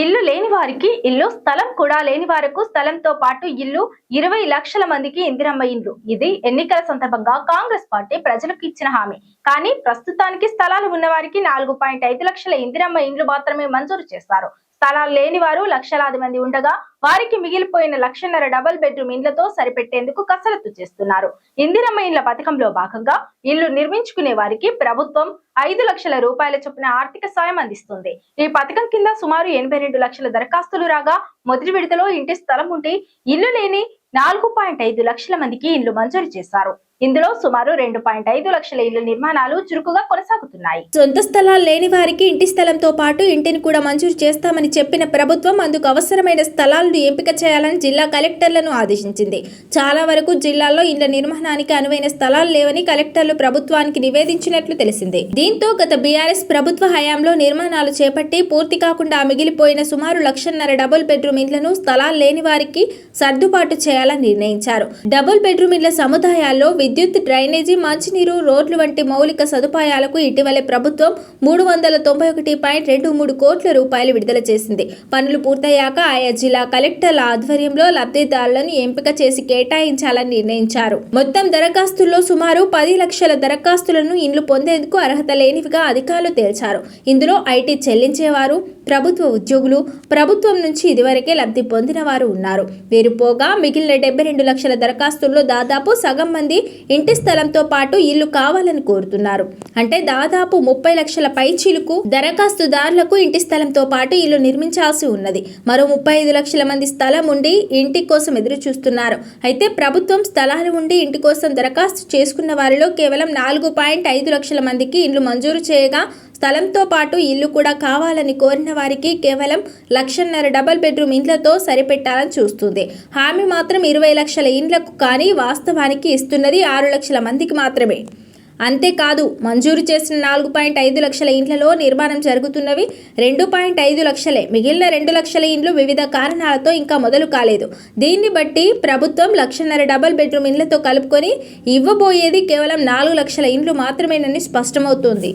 ఇల్లు లేని వారికి ఇల్లు స్థలం కూడా లేని వారికి స్థలంతో పాటు ఇల్లు ఇరవై లక్షల మందికి ఇందిరమ్మ ఇండ్లు. ఇది ఎన్నికల సందర్భంగా కాంగ్రెస్ పార్టీ ప్రజలకు ఇచ్చిన హామీ. కానీ ప్రస్తుతానికి స్థలాలు ఉన్న వారికి నాలుగు పాయింట్ ఐదు లక్షల ఇందిరమ్మ ఇండ్లు మాత్రమే మంజూరు చేస్తారు స్థలాలు లేని వారు లక్షలాది మంది ఉండగా వారికి మిగిలిపోయిన లక్షన్నర డబుల్ బెడ్రూమ్ ఇండ్లతో సరిపెట్టేందుకు కసరత్తు చేస్తున్నారు. ఇందిరమ్మ ఇండ్ల పథకంలో భాగంగా ఇల్లు నిర్మించుకునే వారికి ప్రభుత్వం ఐదు లక్షల రూపాయల చొప్పున ఆర్థిక సాయం అందిస్తుంది. ఈ పథకం కింద సుమారు ఎనభై రెండు లక్షల దరఖాస్తులు రాగా మొదటి విడతలో ఇంటి స్థలం ఉంటే ఇల్లు లేని నాలుగు పాయింట్ ఐదు లక్షల మందికి ఇల్లు మంజూరు చేశారు. ఇందులో సుమారు రెండు పాయింట్ ఐదు లక్షల ఇళ్ళ నిర్మాణాలు చురుకుగా కొనసాగుతున్నాయి. సొంత స్థలాలు లేని వారికి ఇంటి స్థలంతో పాటు ఇంటిని కూడా మంజూరు చేస్తామని చెప్పిన ప్రభుత్వం అందుకు అవసరమైన స్థలాలను ఎంపిక చేయాలని జిల్లా కలెక్టర్లను ఆదేశించింది. చాలా వరకు జిల్లాల్లో ఇళ్ళ నిర్మాణానికి అనువైన స్థలాలు లేవని కలెక్టర్లు ప్రభుత్వానికి నివేదించినట్లు తెలిసింది. దీంతో గత బీఆర్ఎస్ ప్రభుత్వ హయాంలో నిర్మాణాలు చేపట్టి పూర్తి కాకుండా మిగిలిపోయిన సుమారు లక్షన్నర డబుల్ బెడ్రూమ్ ఇండ్లను స్థలాలు లేని వారికి సర్దుబాటు చేయాలని నిర్ణయించారు. డబుల్ బెడ్రూమ్ ఇండ్ల సముదాయాల్లో విద్యుత్ డ్రైనేజీ మంచినీరు రోడ్లు వంటి మౌలిక సదుపాయాలకు ఇటీవలే ప్రభుత్వం మూడు వందల తొంభై ఒకటి పాయింట్ రెండు మూడు కోట్ల రూపాయలు విడుదల చేసింది. పనులు పూర్తయ్యాక ఆయా జిల్లా కలెక్టర్ల ఆధ్వర్యంలో లబ్ధిదారులను ఎంపిక చేసి కేటాయించాలని నిర్ణయించారు. మొత్తం దరఖాస్తుల్లో సుమారు పది లక్షల దరఖాస్తులను ఇండ్లు పొందేందుకు అర్హత లేనివిగా అధికారులు తేల్చారు. ఇందులో ఐటీ చెల్లించేవారు ప్రభుత్వ ఉద్యోగులు ప్రభుత్వం నుంచి ఇదివరకే లబ్ధి పొందిన వారు ఉన్నారు. వీరు పోగా మిగిలిన డెబ్బై రెండు లక్షల దరఖాస్తుల్లో దాదాపు సగం మంది ఇంటి స్థలంతో పాటు ఇల్లు కావాలని కోరుతున్నారు. అంటే దాదాపు ముప్పై లక్షల పైచీలకు దరఖాస్తుదారులకు ఇంటి స్థలంతో పాటు ఇల్లు నిర్మించాల్సి ఉన్నది. మరో ముప్పై ఐదు లక్షల మంది స్థలం ఉండి ఇంటి కోసం ఎదురు చూస్తున్నారు అయితే ప్రభుత్వం స్థలాలు ఉండి ఇంటి కోసం దరఖాస్తు చేసుకున్న వారిలో కేవలం నాలుగు పాయింట్ ఐదు లక్షల మందికి ఇండ్లు మంజూరు చేయగా స్థలంతో పాటు ఇల్లు కూడా కావాలని కోరిన వారికి కేవలం లక్షన్నర డబల్ బెడ్రూమ్ ఇండ్లతో సరిపెట్టాలని చూస్తుంది. హామీ మాత్రం ఇరవై లక్షల ఇండ్లకు కానీ వాస్తవానికి ఇస్తున్నది ఆరు లక్షల మందికి మాత్రమే. అంతేకాదు మంజూరు చేసిన నాలుగు పాయింట్ ఐదు లక్షల ఇండ్లలో నిర్మాణం జరుగుతున్నవి రెండు పాయింట్ ఐదు లక్షలే. మిగిలిన రెండు లక్షల ఇండ్లు వివిధ కారణాలతో ఇంకా మొదలు కాలేదు. దీన్ని బట్టి ప్రభుత్వం లక్షన్నర డబల్ బెడ్రూమ్ ఇండ్లతో కలుపుకొని ఇవ్వబోయేది కేవలం నాలుగు లక్షల ఇండ్లు మాత్రమేనని స్పష్టమవుతోంది.